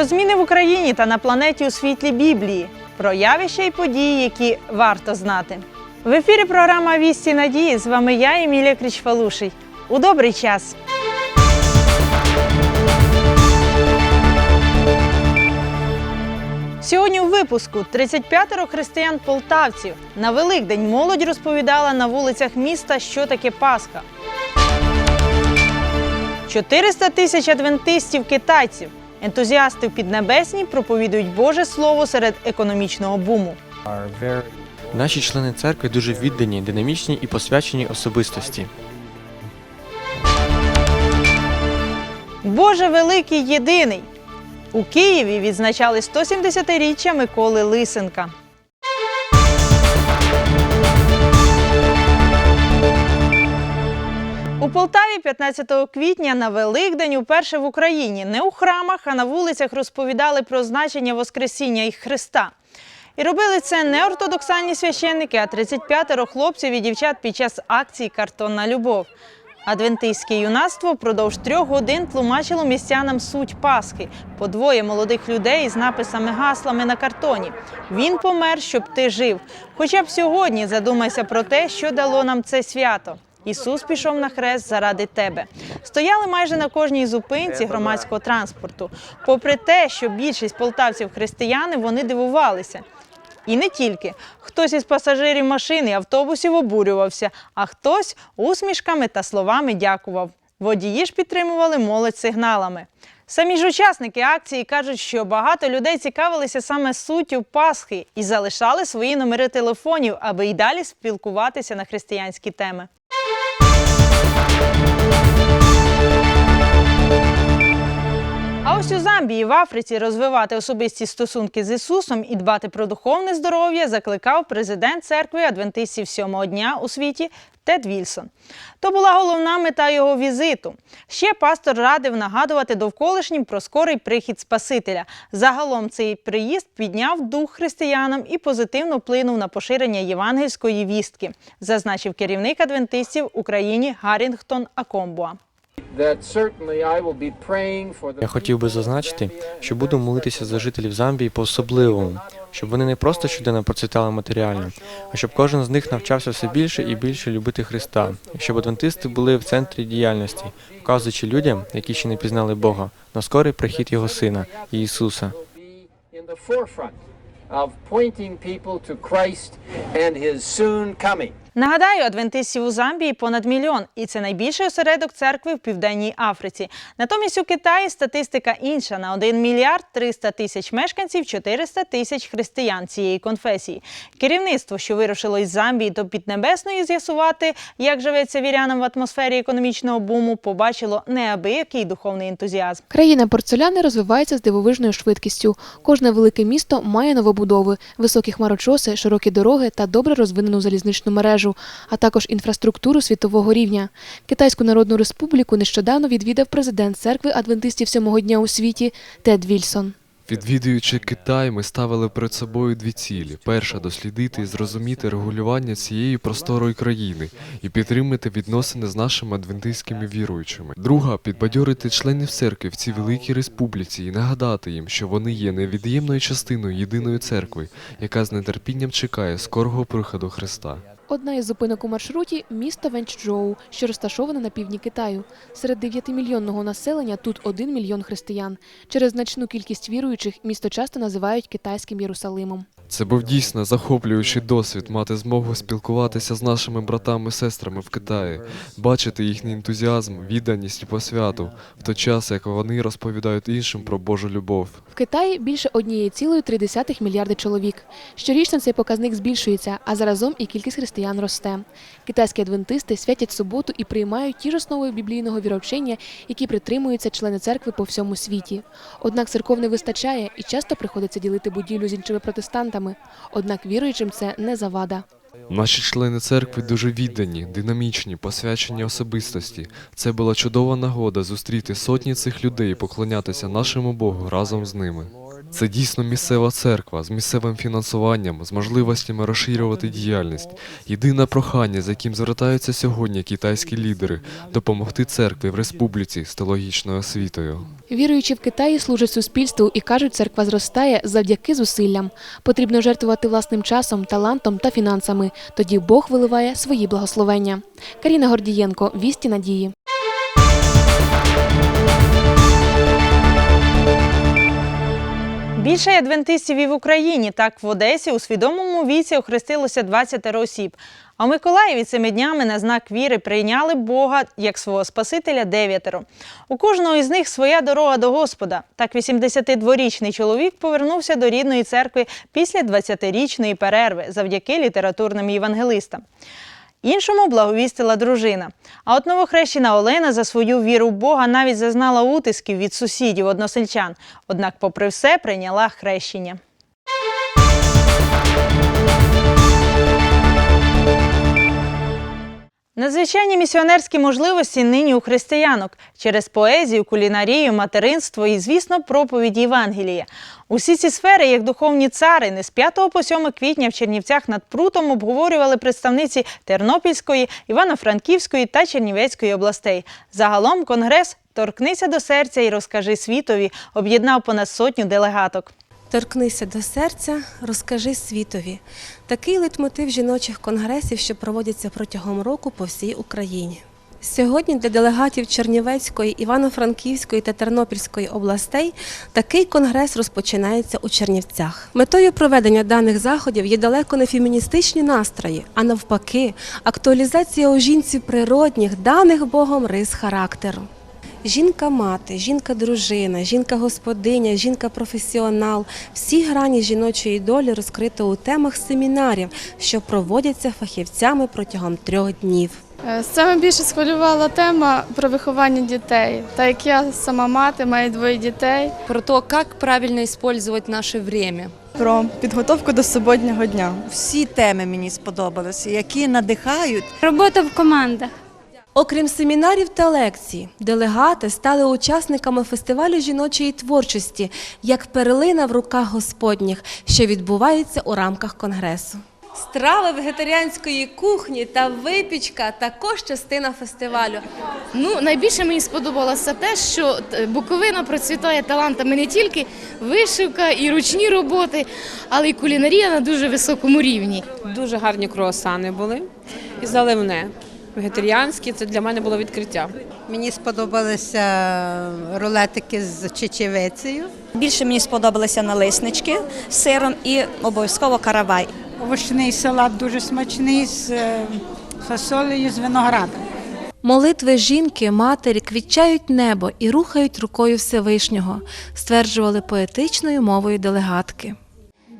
Про зміни в Україні та на планеті у світлі Біблії, про явища і події, які варто знати. В ефірі програма Вісті Надії. З вами я, Емілія Крічфалуший. У добрий час! Сьогодні у випуску 35 християн-полтавців на Великдень молодь розповідала на вулицях міста, що таке Пасха. 400 тисяч адвентистів китайців. Ентузіасти в Піднебесній проповідують Боже Слово серед економічного буму. Наші члени церкви дуже віддані, динамічні і посвячені особистості. Боже великий єдиний. У Києві відзначали 170-річчя Миколи Лисенка. У Полтаві 15 квітня на Великдень уперше в Україні не у храмах, а на вулицях розповідали про значення Воскресіння і Христа. І робили це не ортодоксальні священники, а 35 хлопців і дівчат під час акції Картонна любов. Адвентистське юнацтво впродовж трьох годин тлумачило містянам суть Пасхи по двоє молодих людей з написами гаслами на картоні. Він помер, щоб ти жив. Хоча б сьогодні задумайся про те, що дало нам це свято. Ісус пішов на хрест заради тебе. Стояли майже на кожній зупинці громадського транспорту. Попри те, що більшість полтавців християни, вони дивувалися. І не тільки. Хтось із пасажирів машини і автобусів обурювався, а хтось усмішками та словами дякував. Водії ж підтримували молодь сигналами. Самі ж учасники акції кажуть, що багато людей цікавилися саме суттю Пасхи і залишали свої номери телефонів, аби й далі спілкуватися на християнські теми. А ось у Замбії в Африці розвивати особисті стосунки з Ісусом і дбати про духовне здоров'я закликав президент церкви адвентистів сьомого дня у світі Тед Вільсон. То була головна мета його візиту. Ще пастор радив нагадувати довколишнім про скорий прихід Спасителя. Загалом цей приїзд підняв дух християнам і позитивно вплинув на поширення євангельської вістки, зазначив керівник адвентистів Україні Гаррінгтон Акомбуа. Я хотів би зазначити, що буду молитися за жителів Замбії по-особливому, щоб вони не просто щоденно процвітали матеріально, а щоб кожен з них навчався все більше і більше любити Христа, і щоб адвентисти були в центрі діяльності, вказуючи людям, які ще не пізнали Бога, на скорий прихід Його Сина Ісуса. of pointing people to Christ and his soon coming. Нагадаю, адвентистів у Замбії понад мільйон, і це найбільший осередок церкви в південній Африці. Натомість у Китаї статистика інша на 1 мільярд 300 тисяч мешканців, 400 тисяч християн цієї конфесії. Керівництво, що вирушило із Замбії до Піднебесної з'ясувати, як живеться вірянам в атмосфері економічного буму, побачило неабиякий духовний ентузіазм. Країна порцеляни розвивається з дивовижною швидкістю. Кожне велике місто має новобудови, високі хмарочоси, широкі дороги та добре розвинену залізничну мережу, а також інфраструктуру світового рівня. Китайську Народну Республіку нещодавно відвідав президент церкви адвентистів сьомого дня у світі Тед Вільсон. Відвідуючи Китай, ми ставили перед собою дві цілі: перша дослідити і зрозуміти регулювання цієї просторої країни і підтримати відносини з нашими адвентистськими віруючими. Друга підбадьорити членів церкви в цій великій республіці і нагадати їм, що вони є невід'ємною частиною єдиної церкви, яка з нетерпінням чекає скорого приходу Христа. Одна із зупинок у маршруті місто Венчжоу, що розташоване на півдні Китаю. Серед 9-мільйонного населення тут 1 мільйон християн. Через значну кількість віруючих місто часто називають китайським Єрусалимом. Це був дійсно захоплюючий досвід мати змогу спілкуватися з нашими братами і сестрами в Китаї, бачити їхній ентузіазм, відданість і посвяту, в той час, як вони розповідають іншим про Божу любов. В Китаї більше 1,3 мільярди чоловік. Щорічно цей показник збільшується, а заразом і кількість християн росте. Китайські адвентисти святять суботу і приймають ті ж основи біблійного віровчення, які притримуються члени церкви по всьому світі. Однак церков не вистачає і часто приходиться ділити будівлю з іншими протестантами. Однак віруючим це не завада. Наші члени церкви дуже віддані, динамічні, посвячені особистості. Це була чудова нагода зустріти сотні цих людей і поклонятися нашому Богу разом з ними. Це дійсно місцева церква з місцевим фінансуванням, з можливостями розширювати діяльність. Єдине прохання, з яким звертаються сьогодні китайські лідери, допомогти церкві в республіці з теологічною освітою. Віруючі в Китаї служать суспільству і кажуть, церква зростає завдяки зусиллям. Потрібно жертвувати власним часом, талантом та фінансами. Тоді Бог виливає свої благословення. Каріна Гордієнко, вісті надії. Більше адвентистів і в Україні. Так в Одесі у свідомому віці охрестилося 20 осіб. А в Миколаєві цими днями на знак віри прийняли Бога як свого Спасителя дев'ятеро. У кожного із них своя дорога до Господа. Так 82-річний чоловік повернувся до рідної церкви після 20-річної перерви завдяки літературним євангелистам. Іншому благовістила дружина. А от новохрещена Олена за свою віру в Бога навіть зазнала утисків від сусідів односельчан. Однак, попри все, прийняла хрещення. Надзвичайні місіонерські можливості нині у християнок через поезію, кулінарію, материнство і, звісно, проповіді Євангелія. Усі ці сфери, як духовні царини, з 5 по 7 квітня в Чернівцях над прутом обговорювали представниці Тернопільської, Івано-Франківської та Чернівецької областей. Загалом конгрес торкнися до серця і розкажи світові об'єднав понад сотню делегаток. Торкнися до серця, розкажи світові. Такий лейтмотив жіночих конгресів, що проводяться протягом року по всій Україні. Сьогодні для делегатів Чернівецької, Івано-Франківської та Тернопільської областей такий конгрес розпочинається у Чернівцях. Метою проведення даних заходів є далеко не феміністичні настрої, а навпаки, актуалізація у жінці природних, даних Богом рис характеру. Жінка-мати, жінка-дружина, жінка-господиня, жінка-професіонал всі грані жіночої долі розкрито у темах семінарів, що проводяться фахівцями протягом трьох днів. Е, Саме більше схвилювала тема про виховання дітей. Так як я сама мати, маю двоє дітей. про то, как правильно использовать наше время. про підготовку до суботнього дня. Всі теми мені сподобалися, які надихають. Робота в командах. Окрім семінарів та лекцій, делегати стали учасниками фестивалю жіночої творчості як перлина в руках господніх, що відбувається у рамках конгресу. Страви вегетаріанської кухні та випічка також частина фестивалю. Ну, найбільше мені сподобалося те, що е, Буковина процвітає талантами не тільки вишивка і ручні роботи, але й кулінарія на дуже високому рівні. Дуже гарні круасани були і заливне. Вегетаріанські це для мене було відкриття. Мені сподобалися рулетики з чечевицею. Більше мені сподобалися налиснички з сиром і обов'язково каравай. Овочний салат дуже смачний з фасолею з виноградом. Молитви жінки, матері квітчають небо і рухають рукою Всевишнього, стверджували поетичною мовою делегатки.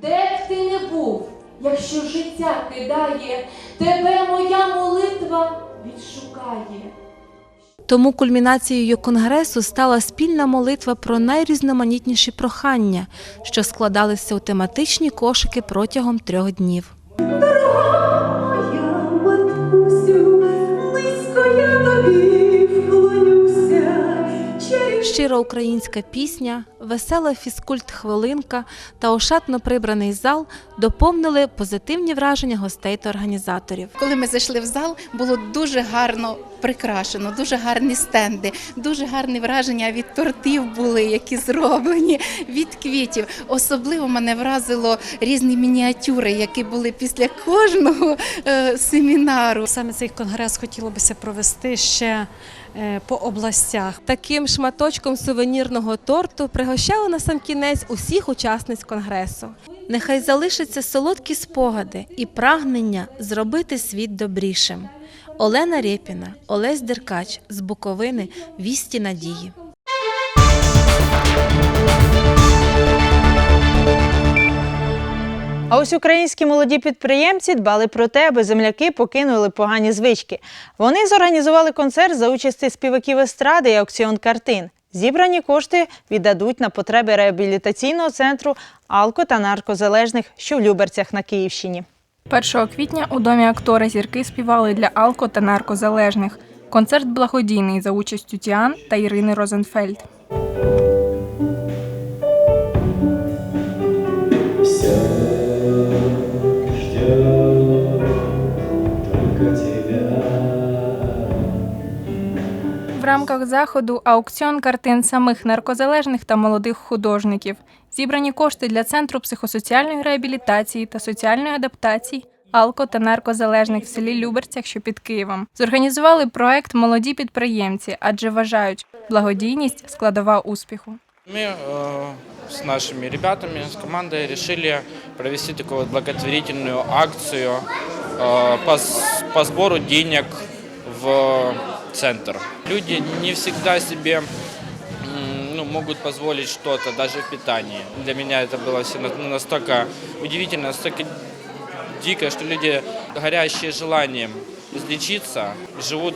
Де б ти не був, якщо життя кидає, тебе моя відшукає. Тому кульмінацією конгресу стала спільна молитва про найрізноманітніші прохання, що складалися у тематичні кошики протягом трьох днів. Щира українська пісня, весела фізкульт-хвилинка та ошатно прибраний зал доповнили позитивні враження гостей та організаторів. Коли ми зайшли в зал, було дуже гарно прикрашено, дуже гарні стенди, дуже гарні враження від тортів були, які зроблені від квітів. Особливо мене вразило різні мініатюри, які були після кожного е, семінару. Саме цей конгрес хотілося б провести ще по областях. Таким шматочком сувенірного торту пригощали на сам кінець усіх учасниць конгресу. Нехай залишаться солодкі спогади і прагнення зробити світ добрішим. Олена Рєпіна, Олесь Деркач з Буковини Вісті Надії. А ось українські молоді підприємці дбали про те, аби земляки покинули погані звички. Вони зорганізували концерт за участі співаків естради і аукціон картин. Зібрані кошти віддадуть на потреби реабілітаційного центру алко та наркозалежних, що в Люберцях на Київщині. 1 квітня у домі актора зірки співали для алко та наркозалежних. Концерт благодійний за участю Тіан та Ірини Розенфельд. рамках заходу аукціон картин самих наркозалежних та молодих художників. Зібрані кошти для центру психосоціальної реабілітації та соціальної адаптації алко та наркозалежних в селі Люберцях, що під Києвом. Зорганізували проект Молоді підприємці, адже вважають, благодійність складова успіху. Мы э, с нашими ребятами, с командой решили провести такую вот благотворительную акцию э, по, с- по сбору денег в центр. Люди не всегда себе м, ну, могут позволить что-то, даже в питании. Для меня это было все на- ну, настолько удивительно, настолько дико, что люди, горящие желанием излечиться, живут,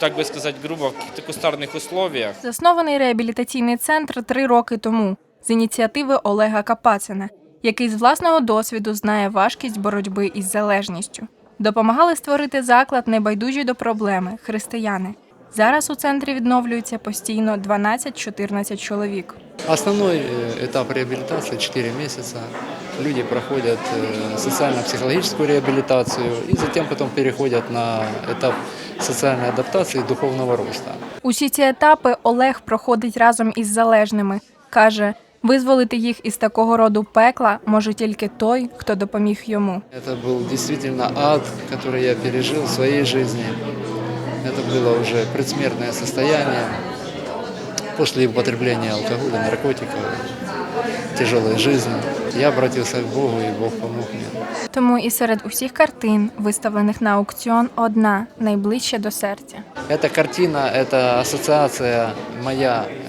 так бы сказать, грубо, в каких-то кустарных условиях. Заснований реабілітаційний центр три роки тому з ініціативи Олега Капацина, який з власного досвіду знає важкість боротьби із залежністю. Допомагали створити заклад небайдужі до проблеми християни. Зараз у центрі відновлюється постійно 12-14 чоловік. Основной э, этап реабилитации 4 месяца. Люди проходят э, социально-психологическую реабилитацию и затем потом переходят на этап социальной адаптации и духовного роста. Усі ці етапи Олег проходить разом із залежними. Каже, визволити їх із такого роду пекла може тільки той, хто допоміг йому. Это был действительно ад, который я пережил в своей жизни. Это было уже предсмертное состояние после употребления алкоголя, наркотиков, тяжелой жизни. Я обратился к Богу, и Бог помог мне. Тому і серед усіх картин, виставлених на аукціон, одна найближча до серця. Эта картина, это ассоциация моя, э,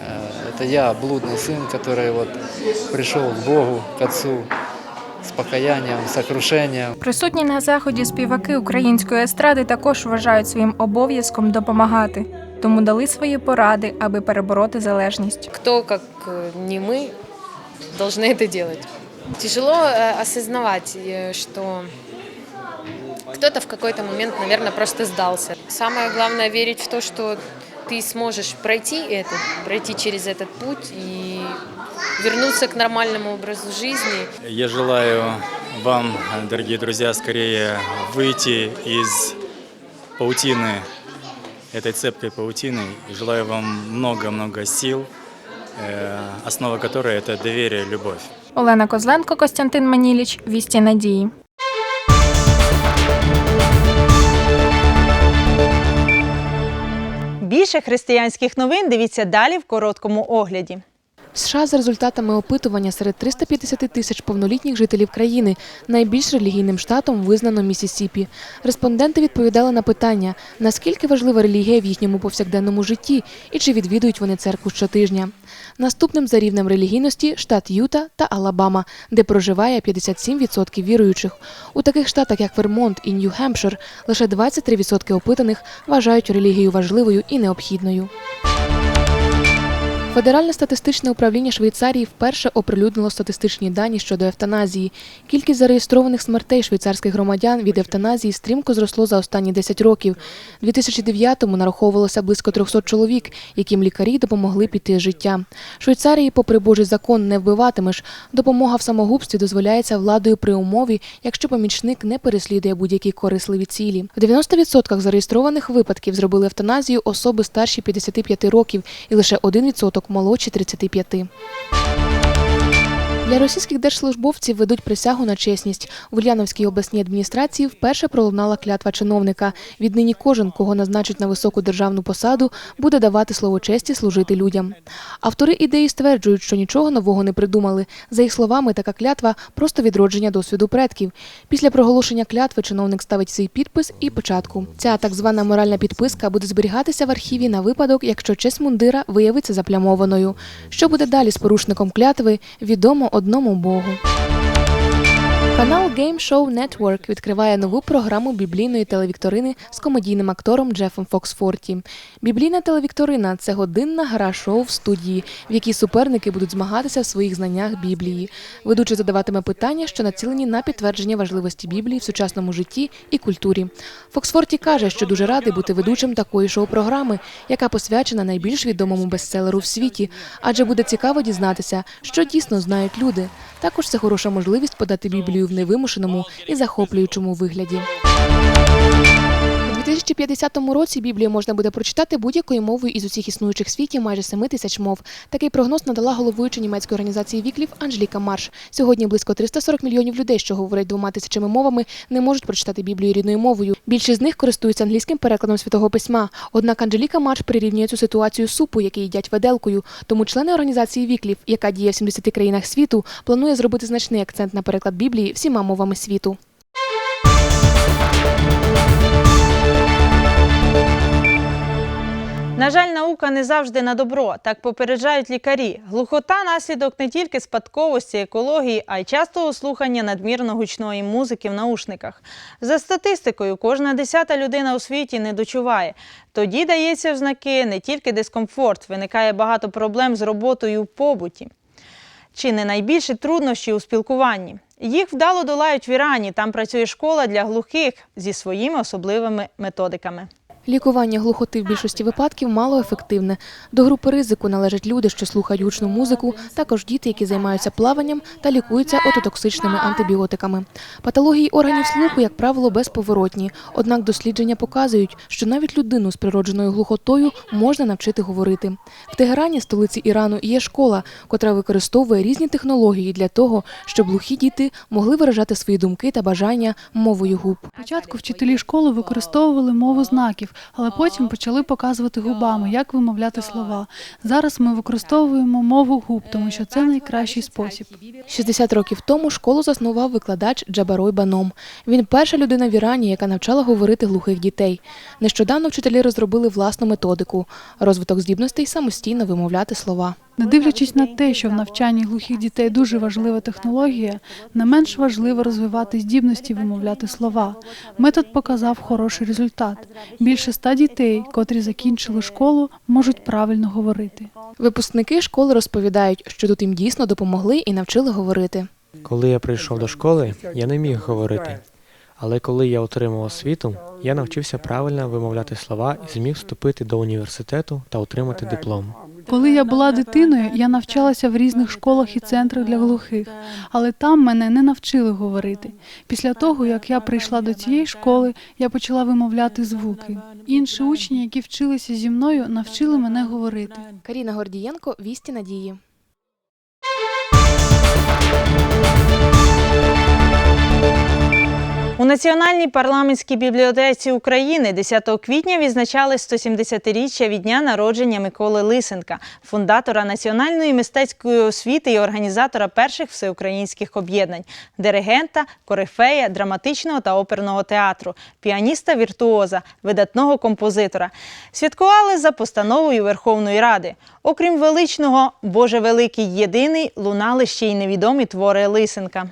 это я, блудный сын, который вот пришел к Богу, к Отцу с покаянием, сокрушением. Присутні на заході співаки української естради також вважають своїм обов'язком допомагати, тому дали свої поради, аби перебороти залежність. Кто, как э, не мы, должны это делать. Тяжело э, осознавать, э, что кто-то в какой-то момент, наверное, просто сдался. Самое главное верить в то, что ты сможешь пройти это, пройти через этот путь и вернуться к нормальному образу жизни. Я желаю вам, дорогие друзья, скорее выйти из паутины, этой цепкой паутины. И желаю вам много-много сил, э, основа которой – это доверие, любовь. Олена Козленко, Костянтин Маніліч, Вісті Надії. Більше християнських новин дивіться далі в короткому огляді. США за результатами опитування серед 350 тисяч повнолітніх жителів країни найбільш релігійним штатом визнано Місісіпі. Респонденти відповідали на питання, наскільки важлива релігія в їхньому повсякденному житті і чи відвідують вони церкву щотижня. Наступним за рівнем релігійності штат Юта та Алабама, де проживає 57% віруючих. У таких штатах, як Вермонт і Нью-Гемпшир, лише 23% опитаних вважають релігію важливою і необхідною. Федеральне статистичне управління Швейцарії вперше оприлюднило статистичні дані щодо евтаназії. Кількість зареєстрованих смертей швейцарських громадян від евтаназії стрімко зросло за останні 10 років. У 2009-му нараховувалося близько 300 чоловік, яким лікарі допомогли піти з життя. Швейцарії, попри Божий закон, не вбиватимеш. Допомога в самогубстві дозволяється владою при умові, якщо помічник не переслідує будь-які корисливі цілі. В 90% зареєстрованих випадків зробили евтаназію особи старші 55 років і лише 1% молодші 35. Для російських держслужбовців ведуть присягу на чесність. В Ульяновській обласній адміністрації вперше пролунала клятва чиновника. Віднині кожен, кого назначить на високу державну посаду, буде давати слово честі служити людям. Автори ідеї стверджують, що нічого нового не придумали. За їх словами, така клятва просто відродження досвіду предків. Після проголошення клятви чиновник ставить свій підпис і початку. Ця так звана моральна підписка буде зберігатися в архіві на випадок, якщо честь мундира виявиться заплямованою. Що буде далі з порушником клятви, відомо одному Богу. Канал Game Show Network відкриває нову програму біблійної телевікторини з комедійним актором Джефом Фоксфорті. Біблійна телевікторина це годинна гра шоу в студії, в якій суперники будуть змагатися в своїх знаннях Біблії. Ведучий задаватиме питання, що націлені на підтвердження важливості Біблії в сучасному житті і культурі. Фоксфорті каже, що дуже радий бути ведучим такої шоу-програми, яка посвячена найбільш відомому бестселеру в світі, адже буде цікаво дізнатися, що дійсно знають люди. Також це хороша можливість подати Біблію в невимушеному і захоплюючому вигляді. У 2050 році Біблію можна буде прочитати будь-якою мовою із усіх існуючих в світі майже 7 тисяч мов. Такий прогноз надала головуюча німецької організації Віклів Анжеліка Марш. Сьогодні близько 340 мільйонів людей, що говорять двома тисячами мовами, не можуть прочитати Біблію рідною мовою. Більшість з них користуються англійським перекладом святого письма. Однак Анжеліка Марш прирівнює цю ситуацію супу, який їдять виделкою. Тому члени організації Віклів, яка діє в 70 країнах світу, планує зробити значний акцент на переклад Біблії всіма мовами світу. На жаль, наука не завжди на добро. Так попереджають лікарі. Глухота наслідок не тільки спадковості, екології, а й частого слухання надмірно гучної музики в наушниках. За статистикою, кожна десята людина у світі не дочуває. Тоді дається в знаки не тільки дискомфорт, виникає багато проблем з роботою в побуті. Чи не найбільші труднощі у спілкуванні? Їх вдало долають в Ірані. Там працює школа для глухих зі своїми особливими методиками. Лікування глухоти в більшості випадків малоефективне. До групи ризику належать люди, що слухають гучну музику, також діти, які займаються плаванням та лікуються ототоксичними антибіотиками. Патології органів слуху, як правило, безповоротні. Однак дослідження показують, що навіть людину з природженою глухотою можна навчити говорити. В Тегерані, столиці Ірану, є школа, котра використовує різні технології для того, щоб глухі діти могли виражати свої думки та бажання мовою губ. Спочатку вчителі школи використовували мову знаків, але потім почали показувати губами, як вимовляти слова. Зараз ми використовуємо мову губ, тому що це найкращий спосіб. 60 років тому школу заснував викладач Джабарой Баном. Він перша людина в Ірані, яка навчала говорити глухих дітей. Нещодавно вчителі розробили власну методику розвиток здібностей самостійно вимовляти слова. Не дивлячись на те, що в навчанні глухих дітей дуже важлива технологія, не менш важливо розвивати здібності вимовляти слова. Метод показав хороший результат. Більше ста дітей, котрі закінчили школу, можуть правильно говорити. Випускники школи розповідають, що тут їм дійсно допомогли і навчили говорити. Коли я прийшов до школи, я не міг говорити. Але коли я отримав освіту, я навчився правильно вимовляти слова і зміг вступити до університету та отримати диплом. Коли я була дитиною, я навчалася в різних школах і центрах для глухих, але там мене не навчили говорити. Після того, як я прийшла до цієї школи, я почала вимовляти звуки. Інші учні, які вчилися зі мною, навчили мене говорити. Каріна Гордієнко, вісті надії. У Національній парламентській бібліотеці України 10 квітня відзначали 170-річчя від дня народження Миколи Лисенка, фундатора національної мистецької освіти і організатора перших всеукраїнських об'єднань, диригента, корифея, драматичного та оперного театру, піаніста віртуоза, видатного композитора. Святкували за постановою Верховної Ради. Окрім величного Боже великий єдиний, лунали ще й невідомі твори Лисенка.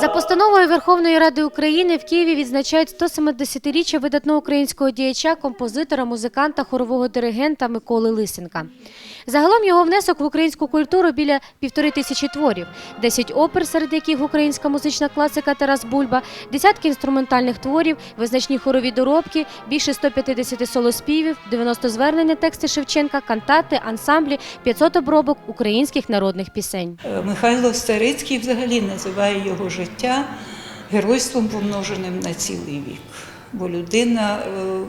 За постановою Верховної Ради України в Києві відзначають 170-річчя видатного українського діяча, композитора, музиканта, хорового диригента Миколи Лисенка. Загалом його внесок в українську культуру біля півтори тисячі творів, 10 опер, серед яких українська музична класика Тарас Бульба, десятки інструментальних творів, визначні хорові доробки, більше 150 солоспівів, 90 звернень на тексти Шевченка, кантати, ансамблі, 500 обробок українських народних пісень. Е, Михайло Старицький взагалі називає його життя геройством помноженим на цілий вік. Бо людина е,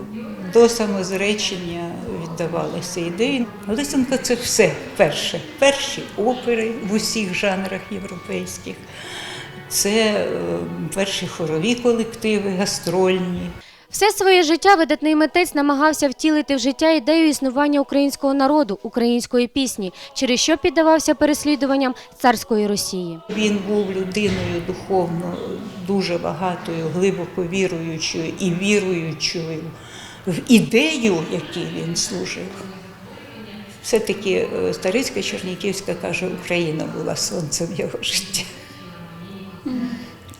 до самозречення віддавалася ідеї. Лисенко це все перше. Перші опери в усіх жанрах європейських. Це е, перші хорові колективи, гастрольні. Все своє життя видатний митець намагався втілити в життя ідею існування українського народу, української пісні, через що піддавався переслідуванням царської Росії. Він був людиною духовно дуже багатою, глибоко віруючою і віруючою в ідею, якій він служив. Все-таки е, Старицька Черніківська каже, Україна була сонцем його життя.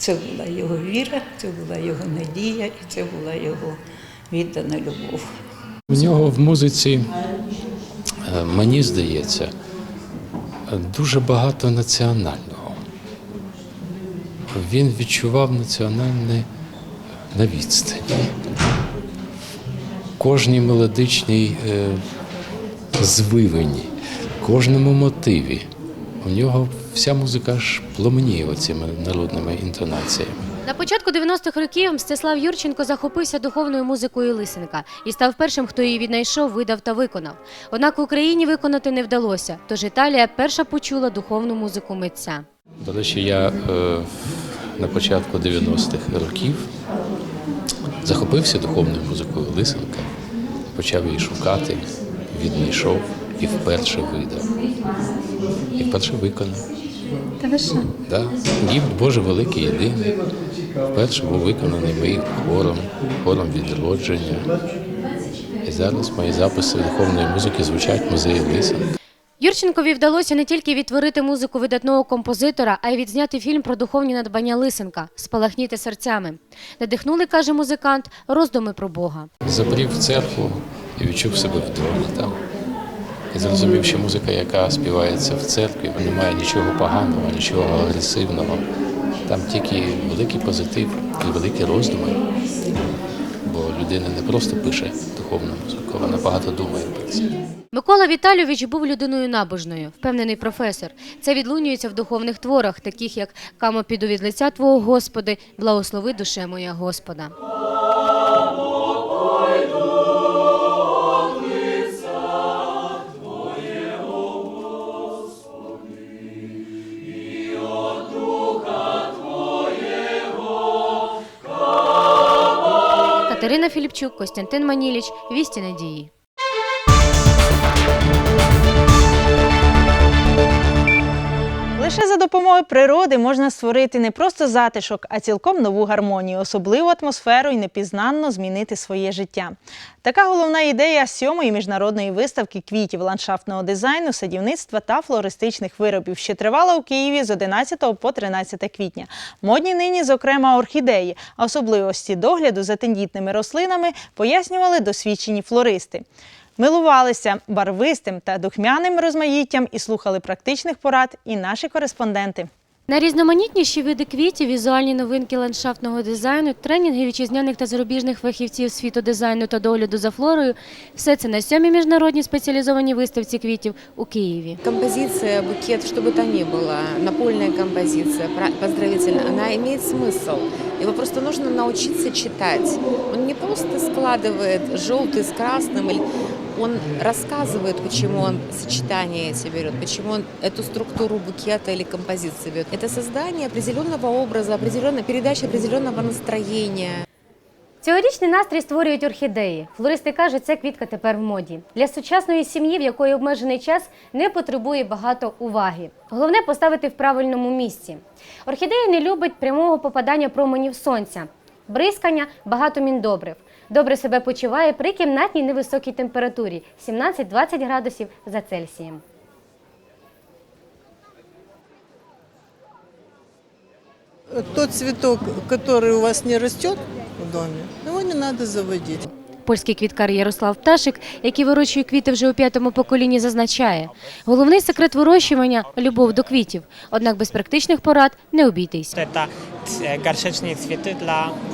Це була його віра, це була його надія і це була його віддана любов. В нього в музиці, е, мені здається, дуже багато національного. Він відчував національне на відстані. кожній мелодичній е, звивині, кожному мотиві. У нього вся музика ж пламеніє оцими народними інтонаціями. На початку 90-х років Мстислав Юрченко захопився духовною музикою Лисенка і став першим, хто її віднайшов, видав та виконав. Однак в Україні виконати не вдалося, тож Італія перша почула духовну музику митця. До речі, я е, на початку 90-х років захопився духовною музикою Лисенка, почав її шукати, віднайшов і вперше видав. І вперше виконав. Та ви що? Да. Гімн Боже великий єдиний. Вперше був виконаний моїм хором, хором відродження. І зараз мої записи духовної музики звучать в музеї Лисенка. Юрченкові вдалося не тільки відтворити музику видатного композитора, а й відзняти фільм про духовні надбання Лисенка Спалахніти серцями. Надихнули, каже музикант, роздуми про Бога. Забрів в церкву і відчув себе вдома там. І зрозумів, що музика, яка співається в церкві, не має нічого поганого, нічого агресивного. Там тільки великий позитив і великі роздуми. Бо людина не просто пише духовну музику, вона багато думає про це. Микола Віталійович був людиною набожною, впевнений професор. Це відлунюється в духовних творах, таких як Камо піду від лиця Твого Господи, благослови душе моя Господа. Катерина Філіпчук, Костянтин Маніліч, Вісті Надії. Лише за допомогою природи можна створити не просто затишок, а цілком нову гармонію, особливу атмосферу і непізнанно змінити своє життя. Така головна ідея сьомої міжнародної виставки квітів ландшафтного дизайну, садівництва та флористичних виробів, що тривала у Києві з 11 по 13 квітня. Модні нині, зокрема, орхідеї, а особливості догляду за тендітними рослинами пояснювали досвідчені флористи. Милувалися барвистим та духмяним розмаїттям і слухали практичних порад і наші кореспонденти. Найрізноманітніші види квітів, візуальні новинки ландшафтного дизайну, тренінги вітчизняних та зарубіжних фахівців світу дизайну та догляду за флорою – все це на сьомій міжнародній спеціалізованій виставці квітів у Києві. Композиция, букет, что бы то ни было, напольная композиция, пра- поздравительная, она имеет смысл. Его просто нужно научиться читать. Он не просто складывает желтый с красным, или он рассказывает, почему он сочетание эти берет, почему он эту структуру букета или композиции берет. Это создание определенного образа, определенная передача определенного настроения. Цьогорічний настрій створюють орхідеї. Флористи кажуть, ця квітка тепер в моді. Для сучасної сім'ї, в якої обмежений час, не потребує багато уваги. Головне поставити в правильному місці. Орхідея не любить прямого попадання променів сонця, бризкання, багато міндобрив. Добре себе почуває при кімнатній невисокій температурі 17-20 градусів за Цельсієм. Тот цветок, который у вас не растет в доме, его не надо заводить. Польський квіткар Ярослав Пташик, який вирощує квіти вже у п'ятому поколінні, зазначає, головний секрет вирощування любов до квітів. Однак без практичних порад не обійтись. Это ц- горшечные цветы для э,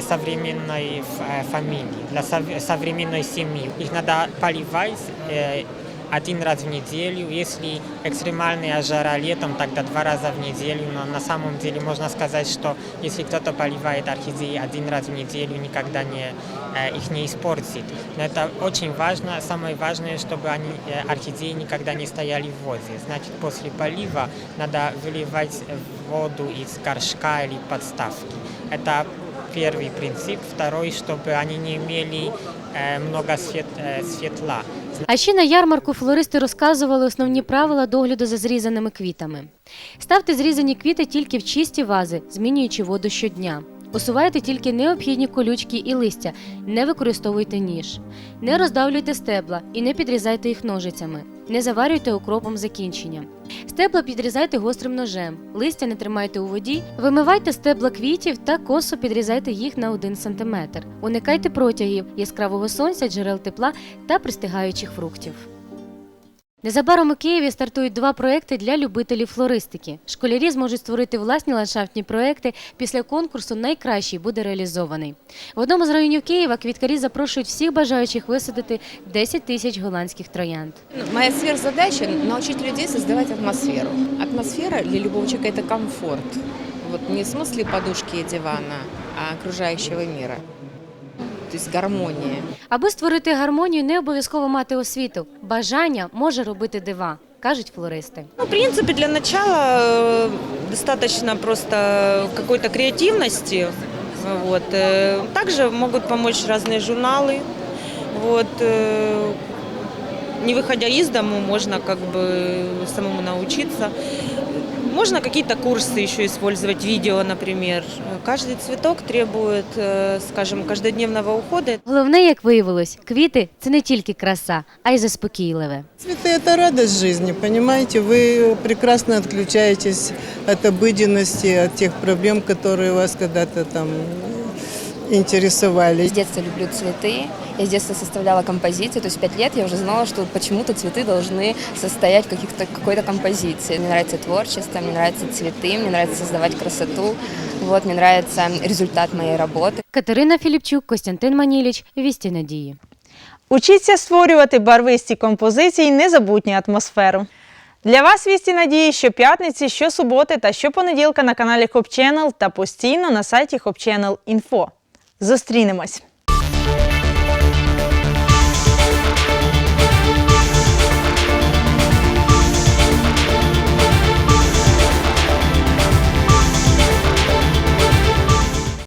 современной ф- э, фамилии, для сов- современной семьи. Их надо поливать э, один раз в неделю. Если экстремальная жара летом, тогда два раза в неделю. Но на самом деле можно сказать, что если кто-то поливает орхидеи один раз в неделю, никогда не, э, их не испортит. Но это очень важно. Самое важное, чтобы они, э, орхидеи никогда не стояли в воде. Значит, после полива надо выливать воду из горшка или подставки. Это первый принцип. Второй, чтобы они не имели э, много свет- э, светла. А ще на ярмарку флористи розказували основні правила догляду за зрізаними квітами. Ставте зрізані квіти тільки в чисті вази, змінюючи воду щодня. Усувайте тільки необхідні колючки і листя, не використовуйте ніж. Не роздавлюйте стебла і не підрізайте їх ножицями. Не заварюйте окропом закінчення. Стебла підрізайте гострим ножем, листя не тримайте у воді, вимивайте стебла квітів та косо підрізайте їх на 1 см. Уникайте протягів, яскравого сонця, джерел тепла та пристигаючих фруктів. Незабаром у Києві стартують два проекти для любителів флористики. Школярі зможуть створити власні ландшафтні проекти. Після конкурсу найкращий буде реалізований. В одному з районів Києва квіткарі запрошують всіх бажаючих висадити 10 тисяч голландських троянд. Моя сверхзадача – научить людей создавать атмосферу. Атмосфера для любого человека – это комфорт. Вот не в смысле подушки и дивана, а окружающего мира То есть гармония. Аби створити гармонію, не обов'язково мати освіту. Бажання може робити дива, кажуть флористи. Ну, в принципе, для начала э, достаточно просто какой-то креативности. Вот. э, Также могут помочь разные журналы. Вот. э, Не выходя из дому, можно как бы самому научиться. Можно какие-то курсы еще использовать, видео, например. Каждый цветок требует, э, скажем, каждодневного ухода. Головне, як виявилось, квіти це не тільки краса, а й заспокійливе. Цветы – это радость жизни, понимаете? Вы прекрасно отключаетесь от обыденности, от тех проблем, которые вас когда-то там интересовали. С детства люблю цветы. Я с детства составляла композиции, то есть в пять лет я уже знала, что почему-то цветы должны состоять в каких-то, какой-то композиции. Мне нравится творчество, мне нравятся цветы, мне нравится создавать красоту. Вот, мне нравится результат моей работы. Катерина Філіпчук, Костянтин Маніліч, Вісті Надії. Учіться створювати барвисті композиції незабутню атмосферу. Для вас вісті надії щоп'ятниці, щосуботи та щопонеділка на каналі Хоп Channel та постійно на сайті hopchannel.info. Зустрінемось!